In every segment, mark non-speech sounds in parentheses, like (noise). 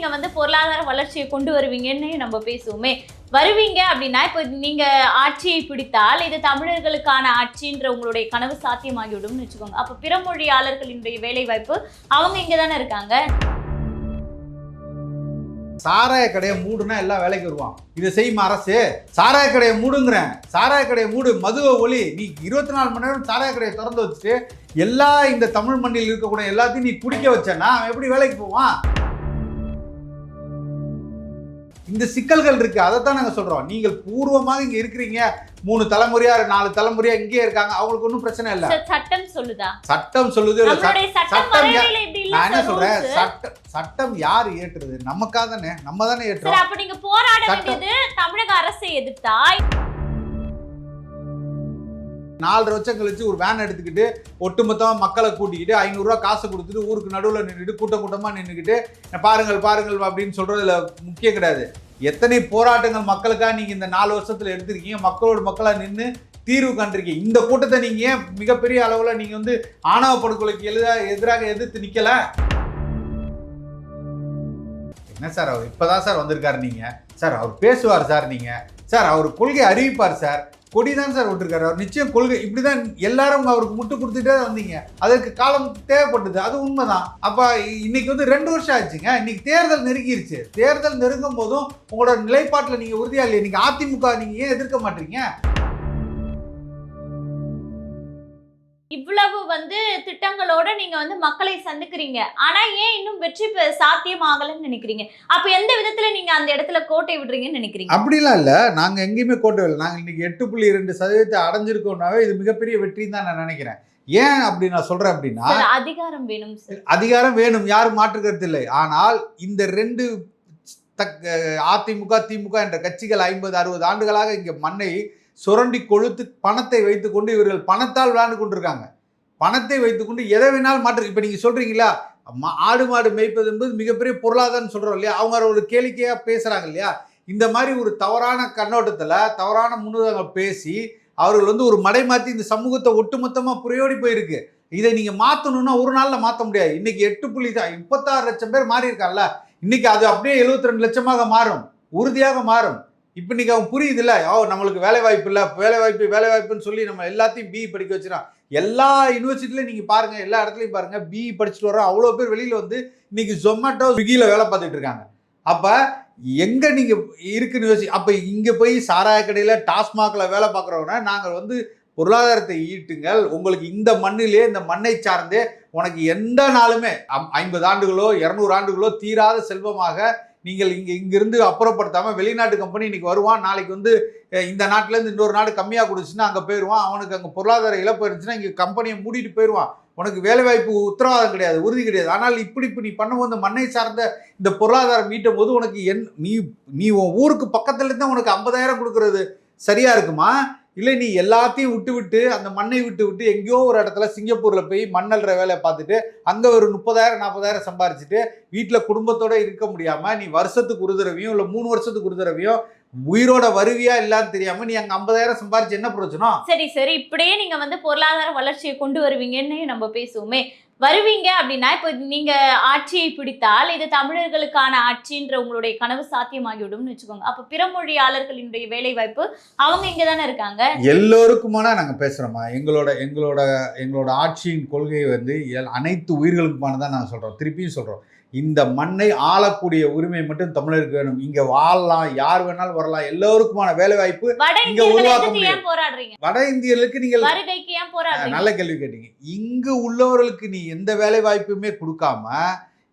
நீங்க வந்து பொருளாதார வளர்ச்சியை கொண்டு வருவீங்கன்னு நம்ம பேசுவோமே. வருவீங்க அப்படின்னா இப்போ நீங்க ஆட்சியை பிடித்தால் இது தமிழர்களுக்கான ஆட்சின்ற உங்களுடைய கனவு சாத்தியமாகிவிடும்னு வச்சுக்கோங்க. அப்ப பிற மொழியாளர்களினுடைய வேலை வாய்ப்பு அவங்க இங்க தானே இருக்காங்க. சாராய கடையை மூடுனா எல்லாம் வேலைக்கு வருவான். இதை செய்யும் அரசு? சாராய கடையை மூடுங்கிறேன். சாராய கடையை மூடு மதுவை ஒளி நீ இருபத்தி நாலு மணி நேரம் சாராய கடையை திறந்து வச்சுட்டு எல்லா இந்த தமிழ் மண்ணில் இருக்கக்கூடிய எல்லாத்தையும் நீ குடிக்க வச்சேன்னா அவன் எப்படி வேலைக்கு போவான்? இந்த சிக்கல்கள் இருக்கு. அதைத்தான் நாங்கள் சொல்றோம். நீங்கள் பூர்வமாக இங்க இருக்கிறீங்க. மூணு தலைமுறையா நாலு தலைமுறையா இங்கேயே இருக்காங்க. அவங்களுக்கு ஒன்றும் பிரச்சனை இல்லை. சட்டம் சொல்லுதா? சட்டம் சொல்லுது. சட்டம் நான் என்ன சொல்றேன். சட்டம் சட்டம் யார் ஏற்றுறது நமக்காக தானே நம்ம தானே ஏற்றுறோம் அப்ப நீங்க போராட. வேண்டியது தமிழக அரசை எதிர்த்தா நாலரை வருஷம் கழிச்சு ஒரு வேன் எடுத்துக்கிட்டு ஒட்டுமொத்தமாக மக்களை கூட்டிக்கிட்டு ஐநூறுரூவா காசு கொடுத்துட்டு ஊருக்கு நடுவில் நின்றுட்டு கூட்டம் கூட்டமாக நின்றுக்கிட்டு பாருங்கள் பாருங்கள் அப்படின்னு சொல்கிறதுல முக்கியம் கிடையாது. எத்தனை போராட்டங்கள் மக்களுக்காக நீங்கள் இந்த நாலு வருஷத்தில் எடுத்திருக்கீங்க? மக்களோட மக்களாக நின்று தீர்வு கண்டிருக்கீங்க. இந்த கூட்டத்தை நீங்கள் ஏன் மிகப்பெரிய அளவில் நீங்கள் வந்து ஆணவ படுகொலைக்கு எழுத எதிராக எதிர்த்து நிற்கலை என்ன சார் அவர்? இப்போதான் சார் வந்திருக்காரு நீங்கள் சார் அவர் பேசுவார் சார் நீங்கள் சார் அவர் கொள்கை அறிவிப்பார் சார். கொடி தான் சார் விட்டுருக்காரு. அவர் நிச்சயம் கொள்கை இப்படி தான் எல்லாரும் அவருக்கு முட்டு கொடுத்துட்டே வந்தீங்க. அதற்கு காலம் தேவைப்பட்டது அது உண்மைதான். அப்போ இன்னைக்கு வந்து ரெண்டு வருஷம் ஆச்சுங்க. இன்னைக்கு தேர்தல் நெருங்கிருச்சு. தேர்தல் நெருங்கும் போதும் உங்களோட நிலைப்பாட்டில் நீங்கள் உறுதியாக இல்லையா? நீங்கள் அதிமுக நீங்கள் ஏன் எதிர்க்க மாட்டீங்க? இவ்வளவு வந்து திட்டங்களோட நீங்க வந்து மக்களை சந்திக்கிறீங்க ஆனா ஏன் இன்னும் வெற்றி சாத்தியமாகலன்னு நினைக்கிறீங்க அப்ப எந்த விதத்துல நீங்க அந்த இடத்துல கோட்டை விடுறீங்கன்னு நினைக்கிறீங்க அப்படிலாம் இல்லை நாங்கள் எங்கேயுமே கோட்டை இல்லை நாங்கள் இன்னைக்கு எட்டு புள்ளி ரெண்டு சதவீதத்தை அடைஞ்சிருக்கோம்னாவே இது மிகப்பெரிய வெற்றின்னு தான் நான் நினைக்கிறேன் ஏன் அப்படி நான் சொல்கிறேன் அப்படின்னா அதிகாரம் வேணும் அதிகாரம் வேணும் யாரும் மாற்று கருத்து இல்லை ஆனால் இந்த ரெண்டு தக் அதிமுக திமுக என்ற கட்சிகள் ஐம்பது அறுபது ஆண்டுகளாக இங்கே மண்ணை சுரண்டி கொழுத்து பணத்தை வைத்துக்கொண்டு இவர்கள் பணத்தால் விளாண்டு கொண்டிருக்காங்க. பணத்தை வைத்துக்கொண்டு எதை வேணாலும் மாற்று. இப்போ நீங்கள் சொல்கிறீங்களா ஆடு மாடு மேய்ப்பது என்பது மிகப்பெரிய பொருளாதாரம்னு சொல்கிறோம் இல்லையா? அவங்க ஒரு கேளிக்கையாக பேசுகிறாங்க இல்லையா? இந்த மாதிரி ஒரு தவறான கண்ணோட்டத்தில் தவறான முன்னுதாரணங்கள் பேசி அவர்கள் வந்து ஒரு மடை மாற்றி இந்த சமூகத்தை ஒட்டுமொத்தமாக புரையோடி போயிருக்கு. இதை நீங்கள் மாற்றணும்னா ஒரு நாளில் மாற்ற முடியாது. இன்றைக்கி எட்டு புள்ளி தான் முப்பத்தாறு லட்சம் பேர் மாறியிருக்காங்கல்ல? இன்றைக்கி அது அப்படியே 72 ரெண்டு லட்சமாக மாறும். உறுதியாக மாறும். இப்போ இன்னைக்கு அவன் புரியுது இல்லை ஓ நம்மளுக்கு வேலை வாய்ப்பு இல்லை வேலை வாய்ப்பு வேலை வாய்ப்புன்னு சொல்லி நம்ம எல்லாத்தையும் பிஇ படிக்க வச்சுறான் எல்லா யூனிவர்சிட்டிலையும் நீங்கள் பாருங்கள் எல்லா இடத்துலையும் பாருங்கள் பிஇ படிச்சுட்டு வரோம் அவ்வளோ பேர் வெளியில் வந்து இன்னைக்கு ஜொமேட்டோ ஸ்விக்கியில் வேலை பார்த்துட்டு இருக்காங்க. அப்போ எங்கே நீங்கள் இருக்குன்னு யோசி அப்போ இங்கே போய் சாராய கடையில் டாஸ்மாகில் வேலை பார்க்குறவங்க நாங்கள் வந்து பொருளாதாரத்தை ஈட்டுங்கள் உங்களுக்கு இந்த மண்ணிலே இந்த மண்ணை சார்ந்தே உனக்கு எந்த நாளுமே அம்- ஐம்பது ஆண்டுகளோ இரநூறு ஆண்டுகளோ தீராத செல்வமாக நீங்கள் இங்கே இங்கிருந்து அப்புறப்படுத்தாமல் வெளிநாட்டு கம்பெனி இன்னைக்கு வருவான் நாளைக்கு வந்து இந்த நாட்டிலேருந்து இன்னொரு நாடு கம்மியாக கொடுச்சுன்னா அங்கே போயிடுவான் அவனுக்கு அங்கே பொருளாதார இழப்பு இருந்துச்சுன்னா இங்கே கம்பெனியை மூடிட்டு போயிடுவான் உனக்கு வேலைவாய்ப்பு உத்தரவாதம் கிடையாது உறுதி கிடையாது. ஆனால் இப்படி இப்போ நீ பண்ணும்போது இந்த மண்ணை சார்ந்த இந்த பொருளாதாரம் மீட்டும் போது உனக்கு என் நீ நீ உன் ஊருக்கு பக்கத்துலேருந்து உனக்கு ஐம்பதாயிரம் கொடுக்கறது சரியாக இருக்குமா? இல்லை நீ எல்லாத்தையும் விட்டு விட்டு அந்த மண்ணை விட்டு விட்டு எங்கேயோ ஒரு இடத்துல சிங்கப்பூரில் போய் மண்ணல்ற வேலையை பார்த்துட்டு அங்கே ஒரு முப்பதாயிரம் நாற்பதாயிரம் சம்பாரிச்சுட்டு வீட்டில் குடும்பத்தோடு இருக்க முடியாமல் நீ வருஷத்துக்கு ஒரு தடவையும் இல்லை மூணு வருஷத்துக்கு ஒரு தடவையும் உயிரோட வருவியா இல்லான்னு தெரியாமல் நீ அங்கே ஐம்பதாயிரம் சம்பாரிச்சு என்ன பிரச்சனை சரி சரி. இப்படியே நீங்க வந்து பொருளாதார வளர்ச்சியை கொண்டு வருவீங்கன்னு நம்ம பேசுவோமே. வருவீங்க அப்படின்னா இப்போ நீங்க ஆட்சியை பிடித்தால் இது தமிழர்களுக்கான ஆட்சின்ற உங்களுடைய கனவு சாத்தியமாகிவிடும்னு வச்சுக்கோங்க. அப்ப பிற மொழியாளர்களினுடைய வேலை வாய்ப்பு அவங்க இங்க தானே இருக்காங்க? எல்லோருக்குமான நாங்கள் பேசுகிறோமா எங்களோட எங்களோட எங்களோட ஆட்சியின் கொள்கை வந்து எல்- அனைத்து உயிர்களுக்குமானதான் நாங்கள் சொல்கிறோம் திருப்பியும் சொல்கிறோம் இந்த மண்ணை ஆளக்கூடிய உரிமை மட்டும் தமிழருக்கு வேணும். இங்கே வாழலாம் யார் வேணாலும் வரலாம். எல்லோருக்குமான வேலை வாய்ப்பு இங்க உருவாக்க போராடுறீங்க? வட இந்தியர்களுக்கு நீங்கள் நல்ல கேள்வி கேட்டீங்க. இங்கு உள்ளவர்களுக்கு நீ எந்த வேலை வாய்ப்புமே கொடுக்காம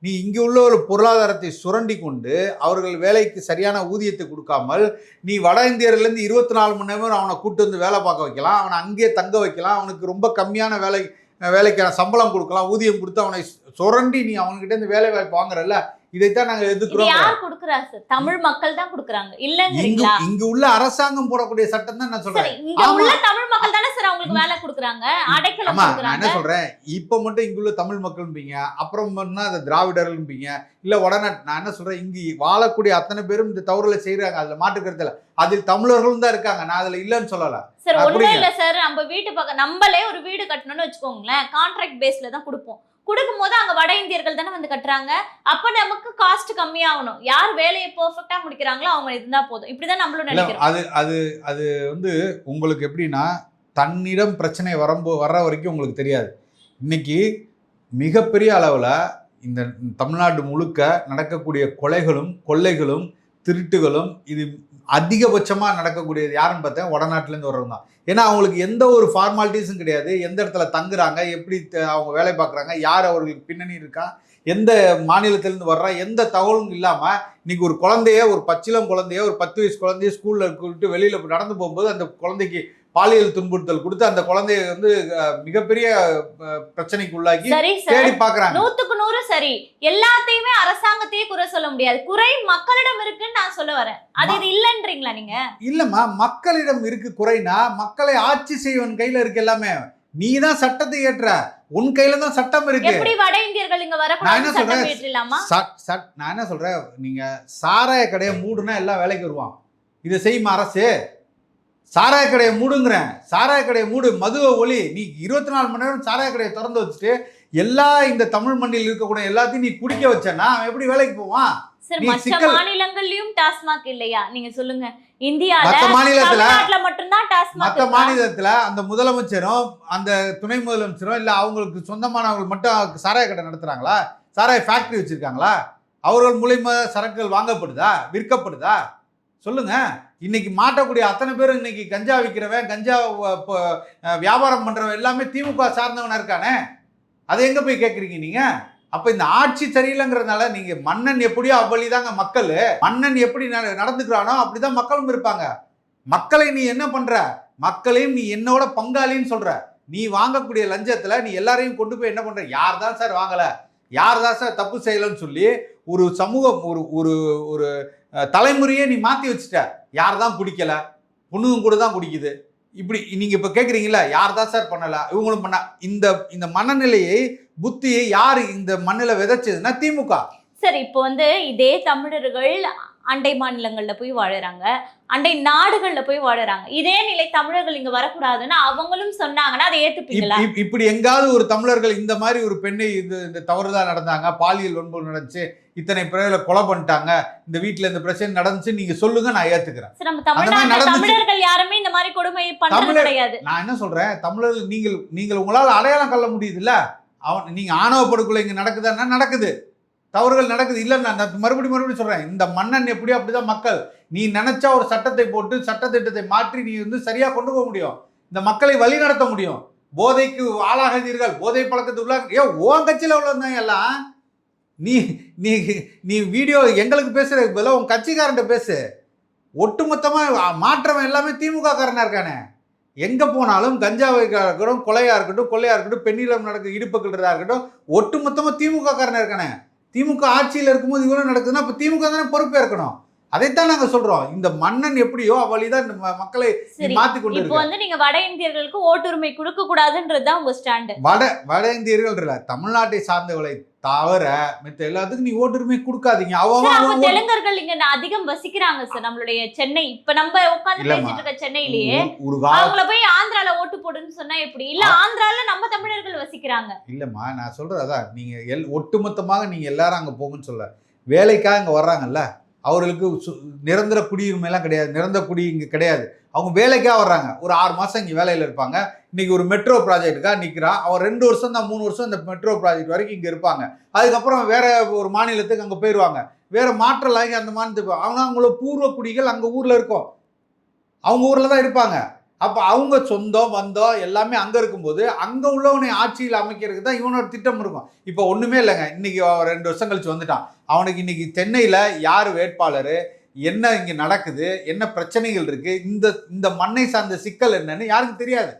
நீ இங்கே உள்ள ஒரு பொருளாதாரத்தை சுரண்டி கொண்டு அவர்கள் வேலைக்கு சரியான ஊதியத்தை கொடுக்காமல் நீ வட இந்தியர்லேருந்து இருபத்தி நாலு மணி நேரம் அவனை கூட்டு வந்து வேலை பார்க்க வைக்கலாம். அவனை அங்கேயே தங்க வைக்கலாம். அவனுக்கு ரொம்ப கம்மியான வேலை வேலைக்கான சம்பளம் கொடுக்கலாம் ஊதியம் கொடுத்து அவனை சுரண்டி நீ அவன்கிட்ட இந்த வேலை வாய்ப்பு வாங்குறல்ல இதைத்தான் நாங்கள் இது எதிர்க்கிறோம் யார் கொடுக்குறா சார் தமிழ் மக்கள் தான் கொடுக்குறாங்க. இங்கு இல்லங்கிறீங்களா? இங்கு உள்ள அரசாங்கம் போடக்கூடிய சட்டம் தான் நான் சொல்றேன். இங்க. உள்ள தமிழ் மக்கள் தானே சார் அவங்களுக்கு வேலை கொடுக்குறாங்க? அடைக்கலம் ஆமா நான் கொடுக்குறாங்க. என்ன சொல்றேன்? இப்ப மட்டும் இங்குள்ள தமிழ் மக்கள்ம்பீங்க அப்புறம் அந்த திராவிடர்கள்ம்பீங்க இல்ல வடநாட் நான் என்ன சொல்றேன் இங்கு வாழக்கூடிய அத்தனை பேரும் இந்த தவறுல செய்யறாங்க அதுல மாட்டுக்கருத்துல அதில் தமிழர்களும் தான் இருக்காங்க நான் அதுல இல்லைன்னு சொல்லல. சார் ஒண்ணும். இல்ல சார் நம்ம வீட்டு பக்கம் நம்மளே ஒரு வீடு கட்டணும்னு வச்சுக்கோங்களேன் கான்ட்ராக்ட் பேஸ்ல தான் கொடுப்போம். கொடுக்கும் போது அங்க வட இந்தியர்கள் தானே வந்து கட்டுறாங்க. அப்ப நமக்கு காஸ்ட் கம்மியாகணும். யார் வேலையை பெர்ஃபெக்ட்டா முடிக்கிறாங்களோ அவங்க இருந்தா போதும். இப்படிதான் நம்மளும் நினைக்கிறோம். அது அது அது வந்து உங்களுக்கு எப்படின்னா தன்னிடம் பிரச்சனை வரம்போ வர்ற வரைக்கும் உங்களுக்கு தெரியாது. இன்னைக்கு மிகப்பெரிய அளவில் இந்த தமிழ்நாடு முழுக்க நடக்கக்கூடிய கொலைகளும் கொள்ளைகளும் திருட்டுகளும் இது அதிகபட்சமாக நடக்கக்கூடியது யாருன்னு பார்த்தா வடநாட்டிலேருந்து வர்றவங்க தான். ஏன்னா அவங்களுக்கு எந்த ஒரு ஃபார்மாலிட்டிஸும் கிடையாது. எந்த இடத்துல தங்குறாங்க எப்படி த- அவங்க வேலை பார்க்குறாங்க யார் அவர்களுக்கு பின்னணி இருக்கா எந்த மாநிலத்திலேருந்து வர்றா எந்த தகவலும் இல்லாமல் இன்னைக்கு ஒரு குழந்தைய ஒரு பச்சிலம் குழந்தைய ஒரு பத்து வயசு குழந்தைய ஸ்கூலில் விட்டு வெளியில் நடந்து போகும்போது அந்த குழந்தைக்கு பாலியல் துன்புறுத்தல் கொடுத்து அந்த குழந்தைய வந்து மிகப்பெரிய பிரச்சனைக்கு உள்ளாக்கி தேடி பாக்குறாங்க நூத்துக்கு நூறு சரி. எல்லாத்தையுமே அரசாங்கத்தையே குறை சொல்ல முடியாது. குறை மக்களிடம் இருக்குன்னு நான் சொல்ல வரேன். அது இது இல்லன்றீங்களா நீங்க? இல்லம்மா மக்களிடம் இருக்கு குறைனா மக்களை ஆட்சி செய்வன் கையில இருக்கு எல்லாமே. நீ தான் சட்டத்தை ஏற்ற. உன் கையில தான் சட்டம் இருக்கு. எப்படி வட இந்தியர்கள் இங்க நான் வரக்கூடாது என்ன சொல்றேன்? நான் என்ன சொல்றேன்? நீங்க சாராய கடையை மூடுனா எல்லாம் வேலைக்கு வருவான். இதை செய்யுமா அரசு? சாராய கடையை மூடுங்கிறேன். சாராய கடையை மூடு மதுவை ஒளி. நீ இருபத்தி நாலு மணி நேரம் சாராய கடையை திறந்து வச்சுட்டு எல்லா இந்த தமிழ் மண்ணில் இருக்கக்கூடிய எல்லாத்தையும் நீ குடிக்க வச்சேன்னா அவன் எப்படி வேலைக்கு போவான்? மற்ற மாநிலங்கள்லயும் டாஸ்மாக் இல்லையா? நீங்க சொல்லுங்க. இந்தியால மாநிலத்துல மட்டும்தான் மற்ற? மாநிலத்துல அந்த முதலமைச்சரும் அந்த துணை முதலமைச்சரும் இல்ல அவங்களுக்கு சொந்தமானவங்க மட்டும் சாராய கடை நடத்துறாங்களா? சாராய ஃபேக்டரி வச்சிருக்காங்களா? அவர்கள் மூலியமா சரக்குகள் வாங்கப்படுதா? விற்கப்படுதா? சொல்லுங்க. இன்னைக்கு மாட்டக்கூடிய அத்தனை பேரும் இன்னைக்கு கஞ்சா விற்கிறவன் கஞ்சா வியாபாரம் பண்ணுறவன் எல்லாமே திமுக சார்ந்தவனா இருக்கானே? அதை எங்கே போய் கேட்குறீங்க நீங்கள் அப்போ இந்த ஆட்சி சரியில்லைங்கிறதுனால நீங்கள் மன்னன் எப்படியோ அவ்வளிதாங்க மக்கள். மன்னன் எப்படி நட- நடந்துக்கிறானோ அப்படிதான் மக்களும் இருப்பாங்க. மக்களை நீ என்ன பண்ணுற மக்களையும் நீ என்னோட பங்காளின்னு சொல்கிற நீ வாங்கக்கூடிய லஞ்சத்தில் நீ எல்லாரையும் கொண்டு போய் என்ன பண்ணுற யார் தான் சார் வாங்கலை? யார் தான் சார் தப்பு செய்யலைன்னு சொல்லி ஒரு சமூகம் ஒரு ஒரு ஒரு தலைமுறையே நீ மாற்றி வச்சுட்ட. யார் தான் பிடிக்கல? பொண்ணுங்க கூட தான் பிடிக்குது. இப்படி நீங்கள் இப்போ கேட்குறீங்களா யார் தான் சார் பண்ணலை? இவங்களும் பண்ண இந்த இந்த மனநிலையை புத்தியை யார் இந்த மண்ணில் விதைச்சதுன்னா திமுக. சரி இப்போ வந்து இதே தமிழர்கள் அண்டை மாநிலங்கள்ல போய் வாழுறாங்க. அண்டை நாடுகள்ல போய் வாழுறாங்க. இதே நிலை தமிழர்கள் இங்க வரக்கூடாதுன்னு அவங்களும் சொன்னாங்கன்னா அதை ஏத்துப்பீங்களா? இப்- இப்படி எங்காவது ஒரு தமிழர்கள் இந்த மாதிரி ஒரு பெண்ணை இது இந்த தவறுதா நடந்தாங்க பாலியல் வன்புணர்வு நடந்துச்சு இத்தனை பேர்களை கொலை பண்ணிட்டாங்க இந்த வீட்டுல இந்த பிரச்சனை நடந்துச்சு நீங்க சொல்லுங்க நான் ஏத்துக்கிறேன். நம்ம நடந்துச்சு. தமிழர்கள் யாருமே இந்த மாதிரி கொடுமை பண்றது கிடையாது. நான் என்ன சொல்றேன்? தமிழர்கள் நீங்கள் நீங்கள் உங்களால் அடையாளம் கொள்ள முடியுதுல்ல? அவன் நீங்க ஆணவ படுகொலை இங்க நடக்குதுன்னா நடக்குது. தவறுகள் நடக்குது. இல்லை நான் மறுபடியும் மறுபடியும் சொல்கிறேன் இந்த மன்னன் எப்படியோ அப்படிதான் மக்கள். நீ நினச்சா ஒரு சட்டத்தை போட்டு சட்டத்திட்டத்தை மாற்றி நீ வந்து சரியாக கொண்டு போக முடியும். இந்த மக்களை வழி நடத்த முடியும். போதைக்கு ஆளாகிறீர்கள் போதை பழக்கத்து உள்ளாக ஏ உன் கட்சியில் உள்ளவங்க எல்லாம்? நீ நீ நீ வீடியோ எங்களுக்கு பேசுற பதிலா உன் கட்சிக்காரன்ட்ட பேசு. ஒட்டுமொத்தமாக மாற்றம் எல்லாமே திமுக இருக்கானே. எங்கே போனாலும் கஞ்சாவை இருக்கட்டும் கொலையாக இருக்கட்டும் கொள்ளையாக இருக்கட்டும் பெண்ணிலம் நடக்க இடுப்புக்கிறதா இருக்கட்டும் ஒட்டுமொத்தமாக திமுக காரனாக இருக்கானே. திமுக ஆட்சியில் இருக்கும்போது இவ்வளோ நடக்குதுன்னா இப்போ திமுக தானே பொறுப்பேற்கணும். அதைத்தான் நாங்க சொல்றோம். இந்த மன்னன் எப்படியோ அவ்வழிதான் இந்த மக்களை மாத்தி கொண்டு இப்போ வந்து நீங்க வட இந்தியர்களுக்கு ஓட்டுரிமை கொடுக்க கூடாதுன்றதுதான் உங்க ஸ்டாண்டு வட வட இந்தியர்கள் இல்ல தமிழ்நாட்டை சார்ந்தவளை தவிர மத்த எல்லாத்துக்கும் நீ ஓட்டுரிமை கொடுக்காதீங்க. அவன் தெலுங்கர்கள் இங்க அதிகம் வசிக்கிறாங்க சார் நம்மளுடைய சென்னை. இப்ப நம்ம உட்கார்ந்து. பேசிட்டு இருக்க சென்னையிலேயே அவங்கள போய் ஆந்திரால ஓட்டு போடுன்னு சொன்னா எப்படி? இல்ல ஆந்திரால நம்ம தமிழர்கள் வசிக்கிறாங்க. இல்லைம்மா நான் சொல்கிறது அதான். நீங்கள் எல் ஒட்டுமொத்தமாக நீங்கள் எல்லாரும் அங்கே போங்கன்னு சொல்ல. வேலைக்காக இங்கே வர்றாங்கல்ல? அவர்களுக்கு சு- நிரந்தர குடியுரிமைலாம் கிடையாது. நிரந்தர குடி இங்கே கிடையாது. அவங்க வேலைக்காக வர்றாங்க. ஒரு ஆறு மாதம் இங்கே வேலையில் இருப்பாங்க. இன்றைக்கி ஒரு மெட்ரோ ப்ராஜெக்ட்டுக்காக நிற்கிறான் அவன் ரெண்டு வருஷம் தான் மூணு வருஷம் இந்த மெட்ரோ ப்ராஜெக்ட் வரைக்கும் இங்கே இருப்பாங்க. அதுக்கப்புறம் வேறு ஒரு மாநிலத்துக்கு அங்கே போயிடுவாங்க வேறு மாற்றம் இங்கே அந்த மாநிலத்துக்கு ஆனால் அவங்க அவங்களோட பூர்வ குடிகள் அங்கே ஊரில் இருக்கும். அவங்க ஊரில் தான் இருப்பாங்க. அப்போ அவங்க சொந்தம் வந்தோம் எல்லாமே அங்கே இருக்கும்போது அங்கே உள்ளவனை ஆட்சியில் அமைக்கிறதுக்கு தான் இவனோட திட்டம் இருக்கும். இப்போ ஒன்றுமே இல்லைங்க. இன்றைக்கி ரெண்டு வருஷம் கழிச்சு வந்துட்டான். அவனுக்கு இன்றைக்கி சென்னையில் யார் வேட்பாளர்? என்ன இங்கே நடக்குது? என்ன பிரச்சனைகள் இருக்குது இந்த இந்த மண்ணை சார்ந்த சிக்கல் என்னன்னு யாருக்கும் தெரியாது.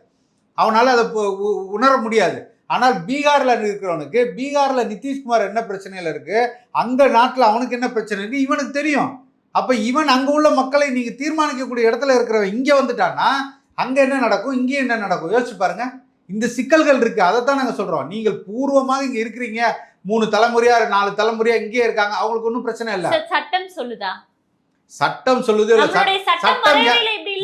அவனால் அதை உ- உணர முடியாது. ஆனால் பீகாரில் இருக்கிறவனுக்கு பீகாரில் நிதிஷ்குமார் என்ன பிரச்சனையில் இருக்குது அங்கே நாட்டில் அவனுக்கு என்ன பிரச்சனை இவனுக்கு தெரியும். அப்போ இவன் அங்கே உள்ள மக்களை நீங்கள் தீர்மானிக்கக்கூடிய இடத்துல இருக்கிறவன் இங்கே வந்துட்டான்னா அங்கே என்ன நடக்கும்? இங்கே என்ன நடக்கும்? யோசிச்சு பாருங்க. இந்த சிக்கல்கள் இருக்கு. அதைத்தான் நாங்கள் சொல்கிறோம் நீங்கள் பூர்வமாக இங்கே இருக்கிறீங்க. மூணு தலைமுறையாக நாலு தலைமுறையா இங்கேயே இருக்காங்க. அவங்களுக்கு ஒன்றும் பிரச்சனை இல்லை. சட்டம் சொல்லுதா? சட்டம் சொல்லுது சட்டம்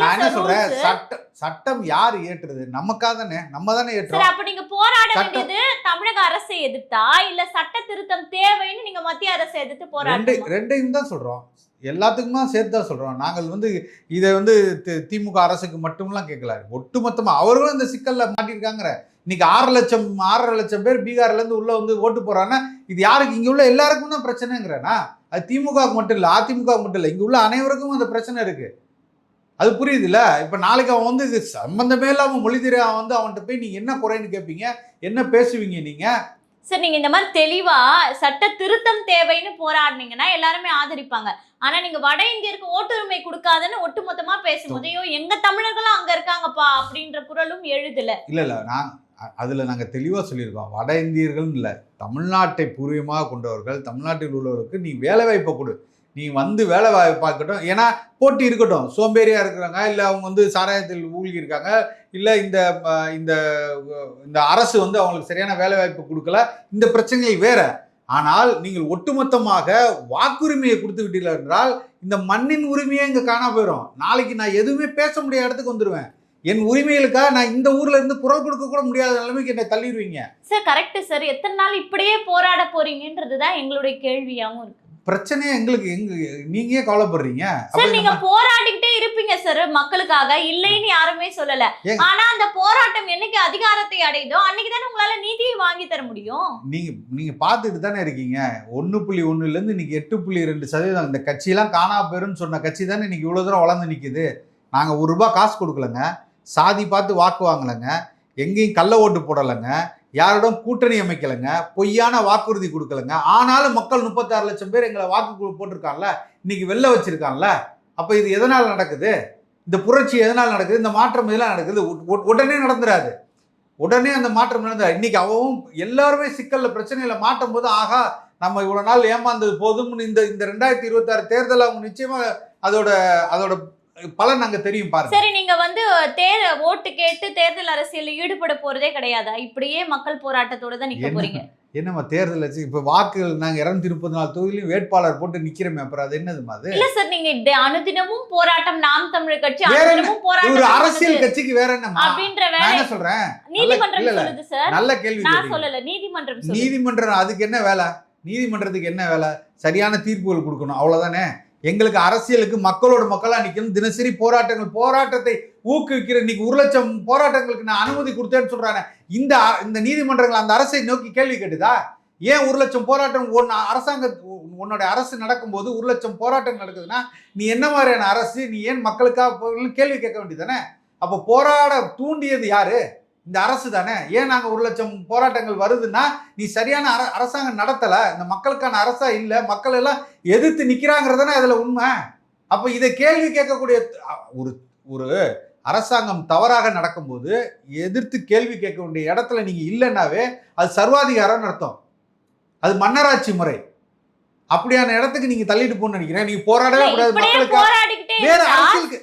நான் என்ன சொல்றேன். சட்டம் சட்டம் யார் ஏற்றுறது நமக்காக தானே நம்ம தானே ஏற்றுறோம் அப்ப நீங்க போராட வேண்டியது தமிழக அரசை எதிர்த்தா இல்ல சட்ட திருத்தம் தேவைன்னு நீங்க மத்திய அரசை எதிர்த்து போராடணும் ரெண்டையும் தான் சொல்றோம். எல்லாத்துக்குமா சேர்த்து தான் சொல்றோம். நாங்கள் வந்து இதை வந்து திமுக அரசுக்கு மட்டும்லாம் கேட்கல. ஒட்டுமொத்தமா அவர்களும் இந்த சிக்கல்ல மாட்டியிருக்காங்கிற இன்னைக்கு ஆறு லட்சம் ஆறரை லட்சம் பேர் பீகார்லேருந்து உள்ளே வந்து ஓட்டு போகிறான்னா இது யாருக்கு இங்கே உள்ள எல்லாருக்கும் தான் பிரச்சனைங்கிறேனா? அது திமுகவுக்கு மட்டும் இல்லை அதிமுகவுக்கு மட்டும் இல்லை இங்கே உள்ள அனைவருக்கும் அந்த பிரச்சனை இருக்குது அது புரியுதுல்ல? இப்போ நாளைக்கு அவன் வந்து இது சம்மந்தமே இல்லாமல் மொழி தெரியும் அவன் வந்து அவன்கிட்ட போய் நீங்கள் என்ன குறைன்னு கேட்பீங்க என்ன பேசுவீங்க நீங்கள் சரி நீங்க இந்த மாதிரி தெளிவா சட்ட திருத்தம் தேவைன்னு போராடினீங்கன்னா எல்லாருமே ஆதரிப்பாங்க. ஆனா நீங்க வட இந்தியருக்கு ஓட்டுரிமை கொடுக்காதுன்னு ஒட்டுமொத்தமா பேசும்போது ஐயோ எங்க தமிழர்களும் அங்க இருக்காங்கப்பா அப்படின்ற குரலும் எழுதுல. இல்ல இல்ல நான் அ- அதுல நாங்க தெளிவா சொல்லியிருக்கோம் வட இந்தியர்கள் இல்ல தமிழ்நாட்டை பூர்வீகமாக கொண்டவர்கள் தமிழ்நாட்டில் உள்ளவருக்கு நீ வேலை வாய்ப்பை கொடு. நீ வந்து வேலை வாய்ப்பு பார்க்கட்டும். ஏன்னா போட்டி இருக்கட்டும். சோம்பேறியாக இருக்கிறாங்க இல்லை அவங்க வந்து சாராயத்தில் ஊழி இருக்காங்க இல்லை இந்த இந்த இந்த அரசு வந்து அவங்களுக்கு சரியான வேலை வாய்ப்பு கொடுக்கல. இந்த பிரச்சனைகள் வேற. ஆனால் நீங்கள் ஒட்டுமொத்தமாக வாக்குரிமையை கொடுத்து விட்டீர்கள் என்றால் இந்த மண்ணின் உரிமையே இங்கே காணா போயிடும் நாளைக்கு நான் எதுவுமே பேச முடியாத இடத்துக்கு வந்துடுவேன் என் உரிமைகளுக்காக நான் இந்த ஊர்ல இருந்து குரல் கொடுக்க கூட முடியாத நிலைமைக்கு என்னை தள்ளிடுவீங்க. Sir correct sir. எத்தனை நாள் இப்படியே போராட போறீங்கன்றதுதான் எங்களுடைய கேள்வியாகவும் இருக்கு. பிரச்சனையே எங்களுக்கு எங்க நீங்க ஏன் கவலைப்படுறீங்க? சார் நீங்க போராடிக்கிட்டே இருப்பீங்க சார் மக்களுக்காக. இல்லைன்னு யாருமே சொல்லல. ஆனா அந்த போராட்டம் என்னைக்கு அதிகாரத்தை அடையுதோ அன்னைக்கு தானே உங்களால நீதியை வாங்கி தர முடியும். நீங்க நீங்க பார்த்துட்டு தானே இருக்கீங்க. ஒன்று புள்ளி ஒண்ணுல இருந்து இன்னைக்கு எட்டு புள்ளி ரெண்டு சதவீதம். இந்த கட்சியெல்லாம் காணா போயிருன்னு சொன்ன கட்சி தானே இன்னைக்கு இவ்வளவு தூரம் வளர்ந்து நிக்குது. நாங்க ஒரு ரூபாய் காசு கொடுக்கலங்க. சாதி பார்த்து வாக்கு வாங்கலைங்க. எங்கேயும் கள்ள ஓட்டு போடலைங்க. யாரோடும் கூட்டணி அமைக்கலைங்க பொய்யான வாக்குறுதி கொடுக்கலங்க. ஆனாலும் மக்கள் முப்பத்தாறு லட்சம் பேர் எங்களை வாக்கு போட்டிருக்காங்கல்ல இன்னைக்கு வெளில வச்சிருக்காங்கல்ல அப்போ இது எதனால் நடக்குது? இந்த புரட்சி எதனால் நடக்குது? இந்த மாற்றம் இதெல்லாம் நடக்குது? உடனே நடந்துடாது உடனே அந்த மாற்றம் நடந்தது இன்னைக்கு அவவும் எல்லாருமே சிக்கலில் பிரச்சனையில் மாட்டும் போது ஆகா நம்ம இவ்வளோ நாள் ஏமாந்தது போதும்னு இந்த இந்த ரெண்டாயிரத்தி இருபத்தாறு தேர்தல் அவங்க நிச்சயமாக அதோட அதோட பலன் அங்க தெரியும் பாருங்க. சரி நீங்க வந்து தேர் ஓட்டு கேட்டு தேர்தல் அரசியல்ல ஈடுபட போறதே கிடையாதா. இப்படியே மக்கள் போராட்டத்தோட தான் நிக்க என்ன? போறீங்க. என்னம்மா தேர்தல் வச்சு இப்ப வாக்குகள் நாங்க இருநூத்தி முப்பத்தி நாலு தொகுதியிலும் வேட்பாளர் போட்டு நிக்கிறோமே அப்புறம் அது என்னதுமா அது? இல்ல சார் நீங்க அனுதினமும் போராட்டம் நாம் தமிழர் கட்சி வேற என்ன? அனுதினமும் ஒரு போராட்டம் அரசியல் நடக்குது கட்சிக்கு வேற என்னம்மா? அப்படின்ற வேலை. என்ன சொல்றேன்? நீதிமன்றம். சொல்லுது சார். நல்ல கேள்வி நான். சொல்லல நீதிமன்றம் நீதிமன்றம் அதுக்கு என்ன வேலை? நீதிமன்றத்துக்கு என்ன வேலை? சரியான தீர்ப்புகள் கொடுக்கணும். அவ்வளவுதானே? எங்களுக்கு அரசியலுக்கு மக்களோட மக்களாக நிற்கணும் தினசரி போராட்டங்கள் போராட்டத்தை ஊக்குவிக்கிற இன்னைக்கு ஒரு லட்சம் போராட்டங்களுக்கு நான் அனுமதி கொடுத்தேன்னு சொல்கிறாங்க இந்த இந்த நீதிமன்றங்கள் அந்த அரசை நோக்கி கேள்வி கேட்டுதா? ஏன் ஒரு லட்சம் போராட்டம் ஒன் அரசாங்க உன்னோட அரசு நடக்கும்போது ஒரு லட்சம் போராட்டம் நடக்குதுன்னா நீ என்ன மாதிரியான அரசு நீ ஏன் மக்களுக்காக கேள்வி கேட்க வேண்டியதானே அப்போ போராட தூண்டியது யாரு? இந்த அரசு தானே? ஏன் நாங்க ஒரு லட்சம் போராட்டங்கள் வருதுன்னா நீ சரியான அர அரசாங்கம் நடத்தல இந்த மக்களுக்கான அரசா இல்ல மக்கள் எல்லாம் எதிர்த்து நிக்கிறாங்கிறதானே அதுல உண்மை. அப்ப இதை கேள்வி கேட்கக்கூடிய ஒரு ஒரு அரசாங்கம் தவறாக நடக்கும்போது எதிர்த்து கேள்வி கேட்க வேண்டிய இடத்துல நீங்க இல்லைன்னாவே அது சர்வாதிகாரம்னு அர்த்தம். அது மன்னராட்சி முறை. அப்படியான இடத்துக்கு நீங்க தள்ளிட்டு போகணும்னு நினைக்கிறேன். நீங்க போராடவே கூடாது மக்களுக்கு வேற அரசியலுக்கு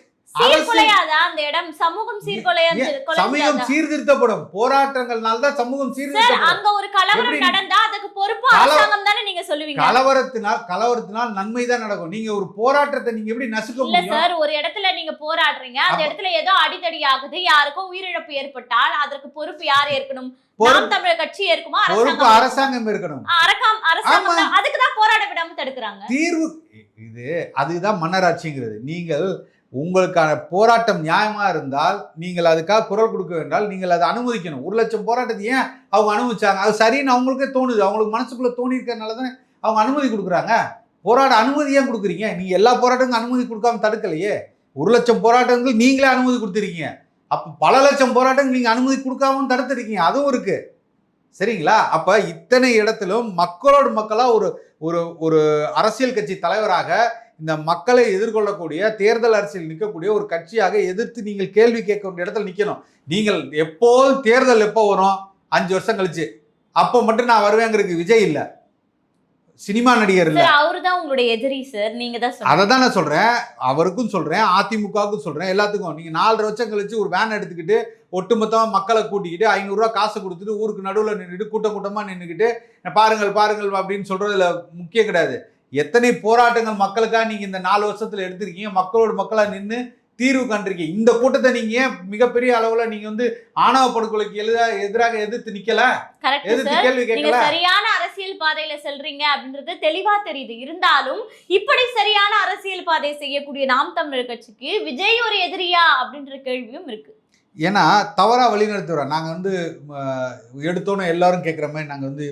சமூகம் சீர்திருத்தப்படும். போராட்டங்கள்னால தான் சமூகம் சார் சீர்திருத்தப்படும். அங்க ஒரு கலவரம்? நடந்தா அதுக்கு பொறுப்பு அரசாங்கம் தானே நீங்க சொல்லுவீங்க? கலவரத்தினால் கலவரத்தினால் நன்மை தான் நடக்கும். நீங்க ஒரு போராட்டத்தை நீங்க எப்படி நசுக்க இல்ல சார் ஒரு இடத்துல நீங்க போராடுறீங்க. அந்த இடத்துல ஏதோ அடிதடி ஆகுது. யாருக்கும் உயிரிழப்பு ஏற்பட்டால் அதற்கு பொறுப்பு யார் ஏற்கணும்? நாம் தமிழர் கட்சி ஏற்குமா? பொறுப்பு அரசாங்கம் இருக்கணும் அரசாங்கம். அதுக்கு தான் போராட விடாம தடுக்கிறாங்க. தீர்வு இது அதுதான் மன்னராட்சிங்கிறது. நீங்கள் உங்களுக்கான போராட்டம் நியாயமாக இருந்தால் நீங்கள் அதுக்காக குரல் கொடுக்க வேண்டால் நீங்கள் அதை அனுமதிக்கணும். ஒரு லட்சம் போராட்டத்தை ஏன் அவங்க அனுமதிச்சாங்க? அது சரின்னு அவங்களுக்கே தோணுது. அவங்களுக்கு மனசுக்குள்ளே தோணி இருக்கிறதுனால தானே அவங்க அனுமதி கொடுக்குறாங்க. போராட அனுமதி ஏன் கொடுக்குறீங்க? நீங்கள் எல்லா போராட்டங்களும் அனுமதி கொடுக்காம தடுக்கலையே. ஒரு லட்சம் போராட்டங்கள் நீங்களே அனுமதி கொடுத்துருக்கீங்க. அப்போ பல லட்சம் போராட்டங்கள் நீங்கள் அனுமதி கொடுக்காமல் தடுத்துருக்கீங்க. அதுவும் இருக்குது சரிங்களா? அப்போ இத்தனை இடத்திலும் மக்களோட மக்களாக ஒரு ஒரு ஒரு அரசியல் கட்சி தலைவராக இந்த மக்களை எதிர்கொள்ளக்கூடிய தேர்தல் அரசியல் நிற்கக்கூடிய ஒரு கட்சியாக எதிர்த்து நீங்கள் கேள்வி கேட்க வேண்டிய இடத்துல நிக்கணும். நீங்கள் எப்போதும் தேர்தல் எப்போ வரும்? அஞ்சு வருஷம் கழிச்சு. அப்போ மட்டும் நான் வருவேங்கிறதுக்கு விஜய் இல்ல. சினிமா நடிகர் இல்ல. சார் அவருதான் உங்களுடைய எதிரி சார். நீங்க தான் அதை தான் நான் சொல்றேன். அவருக்கும் சொல்றேன். அதிமுகவுக்கும் சொல்றேன். எல்லாத்துக்கும். நீங்க நாலரை வருஷம் கழிச்சு ஒரு வேன் எடுத்துக்கிட்டு ஒட்டுமொத்தமா மக்களை கூட்டிக்கிட்டு ஐநூறுரூவா காசு கொடுத்துட்டு ஊருக்கு நடுவில் நின்றுட்டு கூட்டம் கூட்டமா நின்றுக்கிட்டு பாருங்கள் பாருங்கள் அப்படின்னு சொல்றதுல முக்கியம் கிடையாது. எத்தனை போராட்டங்கள் மக்களுக்காக நீங்க இந்த நாலு வருஷத்துல எடுத்திருக்கீங்க? மக்களோட மக்களா நின்று தீர்வு கண்டிருக்கீங்க. இந்த கூட்டத்தை நீங்க ஏன் மிகப்பெரிய அளவுல நீங்க வந்து ஆணவ படுகொலைக்கு எதிரா எதிராக எதிர்த்து நிக்கல? நீங்க சரியான அரசியல் பாதையில செல்றீங்க அப்படின்றது தெளிவா தெரியுது. இருந்தாலும் இப்படி சரியான அரசியல் பாதை செய்யக்கூடிய நாம் தமிழர் கட்சிக்கு விஜய் ஒரு எதிரியா அப்படின்ற கேள்வியும் இருக்கு. ஏன்னா தவறா வழிநடத்துறோம். நாங்க வந்து எடுத்தோன்னே எல்லாரும் கேட்குற மாதிரி நாங்க வந்து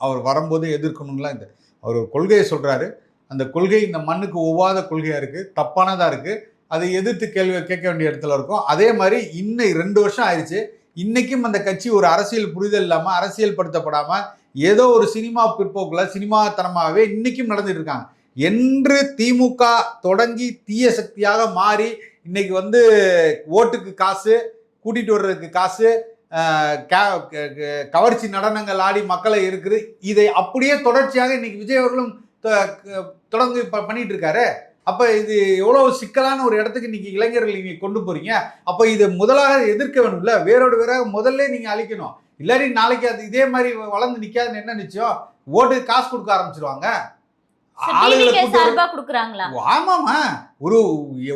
அவர் வரும்போது எதிர்க்கணும்லாம் இந்த அவர் ஒரு கொள்கையை சொல்கிறாரு அந்த கொள்கை இந்த மண்ணுக்கு ஒவ்வாத கொள்கையாக இருக்குது தப்பானதாக இருக்குது அதை எதிர்த்து கேள்வி கேட்க வேண்டிய இடத்துல இருக்கும். அதே மாதிரி இன்னை ரெண்டு வருஷம் ஆயிடுச்சு. இன்றைக்கும் அந்த கட்சி ஒரு அரசியல் புரிதல் இல்லாமல் அரசியல் படுத்தப்படாமல் ஏதோ ஒரு சினிமா பிற்போக்கில் சினிமாத்தனமாகவே இன்றைக்கும் நடந்துட்டு இருக்காங்க. என்று திமுக தொடங்கி தீய சக்தியாக மாறி இன்னைக்கு வந்து ஓட்டுக்கு காசு கூட்டிகிட்டு வர்றதுக்கு காசு கவர்ச்சி நடனங்கள் ஆடி மக்களை இருக்குது. இதை அப்படியே தொடர்ச்சியாக இன்னைக்கு விஜய் அவர்களும் தொ- பண்ணிகிட்டு தொடர்ந்து பண்ணிட்டு இருக்காரு அப்போ இது எவ்வளோ சிக்கலான ஒரு இடத்துக்கு இன்னைக்கு இளைஞர்கள் நீங்கள் கொண்டு போறீங்க? அப்போ இதை முதலாக எதிர்க்க வேணும்ல? வேரோடு வேறாக முதல்ல நீங்கள் அழிக்கணும். இல்லாட்டி நாளைக்கு அது இதே மாதிரி வளர்ந்து நிற்காதுன்னு என்ன நிச்சயம்? ஓட்டு காசு கொடுக்க ஆரம்பிச்சிருவாங்க. ஆமாமா ஒரு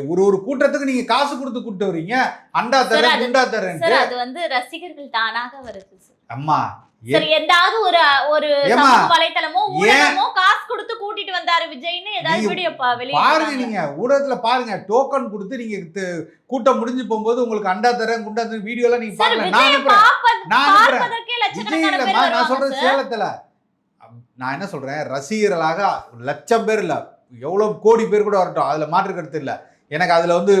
ஒரு ஒரு கூட்டத்துக்கு நீங்க காசு கொடுத்து கூட்டு வர்றீங்க. அண்டா தரேன் அது- குண்டா தரேன். சார் அது வந்து ரசிகர்கள் தானாக வருது சார். அம்மா ஏ- சரி எந்தாவது ஒரு வலைத்தளமோ ஊடகமோ காசு கொடுத்து கூட்டிட்டு வந்தாரு விஜய்னு ஏதாவது வீடியோ பாருங்க நீங்க ஊடகத்துல பாருங்க. டோக்கன் கொடுத்து நீங்க கூட்டம் முடிஞ்சு போகும்போது உங்களுக்கு அண்டா தரேன் குண்டா தரேன் வீடியோ எல்லாம் நீங்க பாருங்க. நான் சொல்றது சேலத்துல. நான் என்ன சொல்கிறேன் ரசிகர்களாக லட்சம் பேர் இல்லை எவ்வளோ கோடி பேர் கூட வரட்டும் அதில் மாற்று கருத்து இல்லை. எனக்கு அதில் வந்து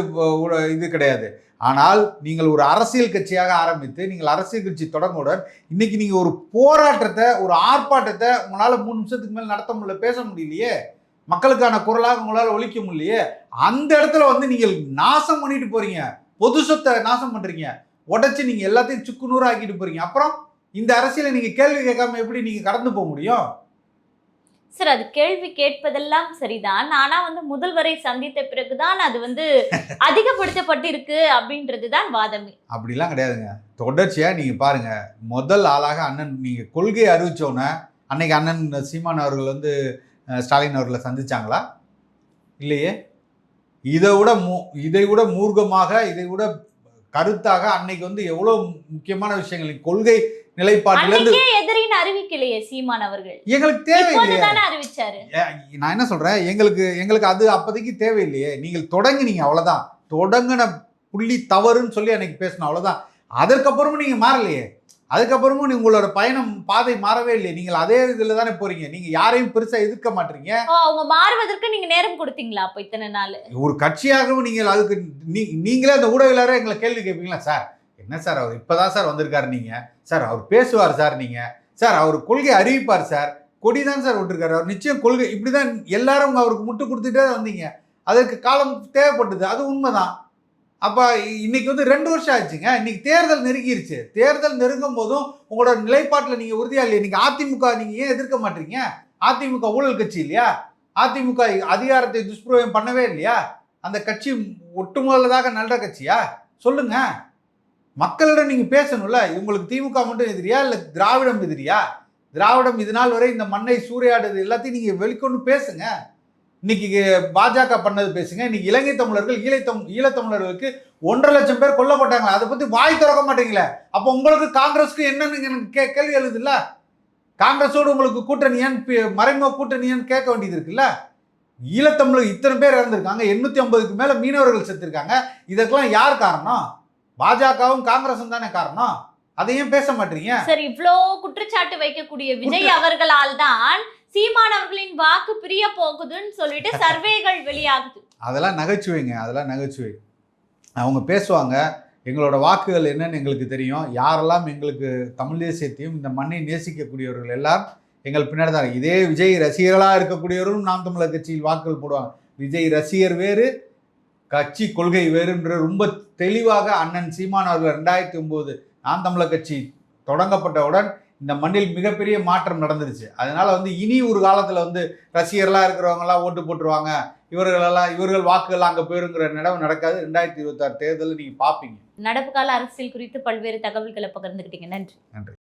இது கிடையாது. ஆனால் நீங்கள் ஒரு அரசியல் கட்சியாக ஆரம்பித்து நீங்கள் அரசியல் கட்சி தொடங்குடன் இன்றைக்கி நீங்கள் ஒரு போராட்டத்தை ஒரு ஆர்ப்பாட்டத்தை உங்களால் மூணு நிமிஷத்துக்கு மேலே நடத்த முடியல பேச முடியலையே. மக்களுக்கான குரலாக உங்களால் ஒழிக்க முடியலையே. அந்த இடத்துல வந்து நீங்கள் நாசம் பண்ணிட்டு போகிறீங்க பொது சொத்தை நாசம் பண்ணுறீங்க உடச்சி நீங்கள் எல்லாத்தையும் சுக்குநூறு ஆக்கிட்டு போகிறீங்க அப்புறம் இந்த அரசியலை நீங்கள் கேள்வி கேட்காம எப்படி நீங்கள் கடந்து போக முடியும்? சார் அது கேள்வி கேட்பதெல்லாம் சரிதான். ஆனா வந்து முதல்வரை சந்தித்த பிறகுதான் அது வந்து (laughs) அதிகப்படுத்தப்பட்டிருக்கு அப்படின்றது தான் வாதமே. அப்படிலாம் கிடையாதுங்க. தொடர்ச்சியா நீங்க பாருங்க. முதல் ஆளாக அண்ணன் நீங்க கொள்கை அறிவிச்சோன்னே அன்னைக்கு அண்ணன் சீமான் அவர்கள் வந்து ஸ்டாலின் அவர்களை சந்திச்சாங்களா? இல்லையே. இதை விட மூ இதை விட மூர்க்கமாக இதை விட கருத்தாக அன்னைக்கு வந்து எவ்வளவு முக்கியமான விஷயங்கள். கொள்கை நிலைப்பாட்டிலிருந்து எதிரின்னு அறிவிக்கலையே சீமான் அவர்கள். எங்களுக்கு தேவையில்லையே. அறிவிச்சாரு. நான் என்ன சொல்றேன்? எங்களுக்கு எங்களுக்கு அது அப்போதைக்கு தேவையில்லையே. நீங்கள் தொடங்குனீங்க அவ்வளவுதான். தொடங்கின புள்ளி தவறுன்னு சொல்லி அன்னைக்கு பேசணும் அவ்வளவுதான். அதற்கப்புறமும் நீங்க மாறலையே. அதுக்கப்புறமும் நீ உங்களோட பயணம் பாதை மாறவே இல்லையே. நீங்கள் அதே இதுல தானே போறீங்க. நீங்க யாரையும் பெருசா எதிர்க்க மாட்டீங்க. அவங்க மாறுவதற்கு நீங்க நேரம் கொடுத்தீங்களா அப்ப இத்தனை நாள்? ஒரு கட்சியாகவும் நீங்கள் அதுக்கு நீங்களே அந்த ஊடகவியலாளரே எங்களை கேள்வி கேட்பீங்களா சார்? என்ன சார் அவர் இப்போ தான் சார் வந்திருக்காரு நீங்கள் சார் அவர் பேசுவார் சார் நீங்கள் சார் அவர் கொள்கை அறிவிப்பார் சார். கொடி தான் சார் விட்டுருக்காரு. அவர் நிச்சயம் கொள்கை இப்படி தான் எல்லாரும் அவருக்கு முட்டு கொடுத்துட்டே வந்தீங்க. அதற்கு காலம் தேவைப்பட்டது. அது உண்மைதான். அப்போ இன்னைக்கு வந்து ரெண்டு வருஷம் ஆச்சுங்க இன்னைக்கு தேர்தல் நெருங்கிருச்சு. தேர்தல் நெருங்கும் போதும் உங்களோட நிலைப்பாட்டில் நீங்கள் உறுதியாக இல்லையா? நீங்கள் அதிமுக நீங்கள் ஏன் எதிர்க்க மாட்டீங்க? அதிமுக ஊழல் கட்சி இல்லையா? அதிமுக அதிகாரத்தை துஷ்பிரயோகம் பண்ணவே இல்லையா? அந்த கட்சி ஒட்டுமொத்ததாக நல்ல கட்சியா? சொல்லுங்கள் மக்களிடம் நீங்கள் பேசணும்ல உங்களுக்கு திமுக மட்டும் எதிரியா இல்லை திராவிடம் எதிரியா? திராவிடம் இது நாள் வரை இந்த மண்ணை சூறையாடுது எல்லாத்தையும் நீங்கள் வெளிக்கொண்டு பேசுங்க. இன்னைக்கு பாஜக பண்ணது பேசுங்க. இன்னைக்கு இலங்கை தமிழர்கள் ஈழத்தம் ஈழத்தமிழர்களுக்கு ஒன்றரை லட்சம் பேர் கொல்லப்பட்டாங்களா அதை பற்றி வாய் திறக்க மாட்டீங்களே. அப்போ உங்களுக்கு காங்கிரஸ்க்கு என்னன்னு எனக்கு கே கேள்வி எழுதுல காங்கிரஸோடு உங்களுக்கு கூட்டணியான்னு மறைமுக கூட்டணியான்னு கேட்க வேண்டியது இருக்குல்ல? ஈழத்தமிழர் இத்தனை பேர் இறந்துருக்காங்க. எண்ணூற்றி ஐம்பதுக்கு மேலே மீனவர்கள் செத்துருக்காங்க. இதற்கெல்லாம் யார் காரணம்? பாஜகவும் காங்கிரஸும் தானே காரணம்? அதை ஏன் பேச மாட்டீங்க. சார் இவ்ளோ குற்றச்சாட்டு வைக்கக்கூடிய விஜய் அவர்களால் தான் சீமான் அவர்களின் வாக்கு பிரிய போகுதுன்னு சொல்லிட்டு (laughs) சர்வேகள் வெளியாகுது. அதெல்லாம் நகைச்சுவைங்க அதெல்லாம் நகைச்சுவை. அவங்க பேசுவாங்க எங்களோட வாக்குகள் என்னன்னு எங்களுக்கு தெரியும். யாரெல்லாம் எங்களுக்கு தமிழ் தேசியத்தையும் இந்த மண்ணை நேசிக்கக்கூடியவர்கள் எல்லாம் எங்கள் பின்னாடி தான். இதே விஜய் ரசிகர்களாக இருக்கக்கூடியவர்களும் நாம் தமிழர் கட்சியில் வாக்குகள் போடுவாங்க. விஜய் ரசிகர் வேறு கட்சி கொள்கை வேறுன்ற ரொம்ப தெளிவாக அண்ணன் சீமான் அவர்கள் ரெண்டாயிரத்தி ஒன்பது நாம் தமிழர் கட்சி தொடங்கப்பட்டவுடன் இந்த மண்ணில் மிகப்பெரிய மாற்றம் நடந்துருச்சு. அதனால வந்து இனி ஒரு காலத்தில் வந்து ரசிகர்களாக இருக்கிறவங்கலாம் ஓட்டு போட்டுருவாங்க. இவர்களெல்லாம் இவர்கள் வாக்குகள் அங்கே போயிருங்கிற நிலவு நடக்காது. ரெண்டாயிரத்தி இருபத்தாறு தேர்தலில் நீங்கள் பார்ப்பீங்க. நடப்பு கால அரசியல் குறித்து பல்வேறு தகவல்களை பகிர்ந்துக்கிட்டீங்க நன்றி. நன்றி.